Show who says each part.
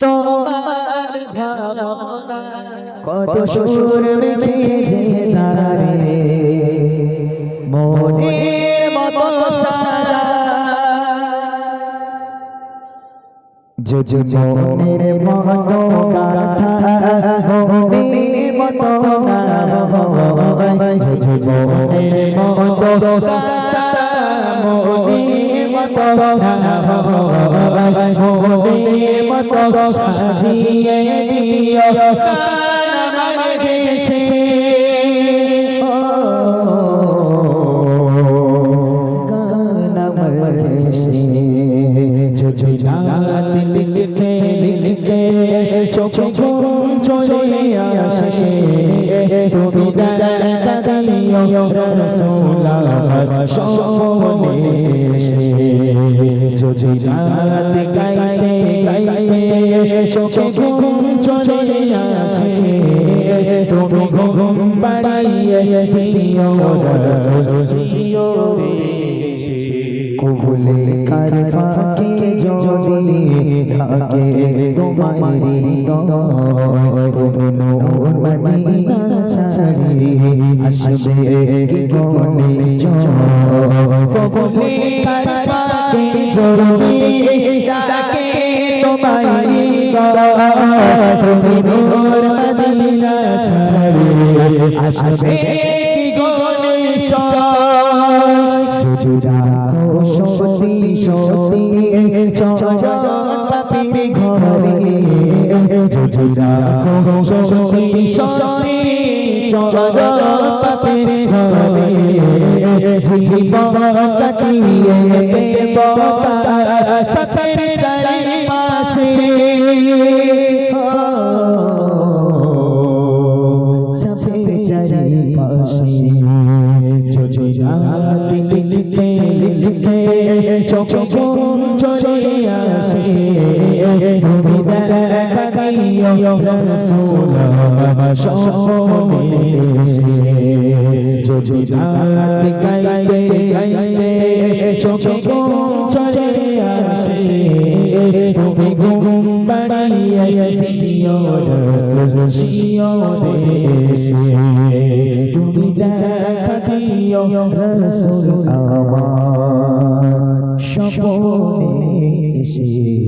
Speaker 1: তোমার ভাবনা কত সুর মেখে যে তারে মনের মতো সারা। যদি মনের মতো গাথা মনের মতো যদি মনের মতো গাথা মনের মতো না হয় মনের মতো সাজিয়ে দিও যদি রাত লিখতে লিখতে চোখে চলে আসে তুমি সপনে যদি রাত গাইতে গাইতে চোখে ঘুম চলে আসে। তুমি ঘুম বাড়িয়ে দিও রসুলিও রে কবুলে কার ফাঁকে যদি থাকে তোমারি তুমি আসবে কি কোনে কার ফাঁকে যদি থাকে তোমারি তুমি নূর মদিনা ছাড়ি আসবে কি কোনে যদি রাখো সতী সতী চরণ পাপির ঘরে যদি রাখো সতী সতী চরণ জীবন কাটিয়ে দেব চাপের চারি পাশে চাপের চারি পাশে রাত লিখতে লিখতে চোখে চলে আসে তুমি দেখা দিও রসুল গাইতে গাইতে চোখে ঘুম চলে আসে। তুমি ঘুম বাড়িয়ে দিও রসুল শিওরে তুমি দেখা দিও রসুল আমার স্বপনে এসে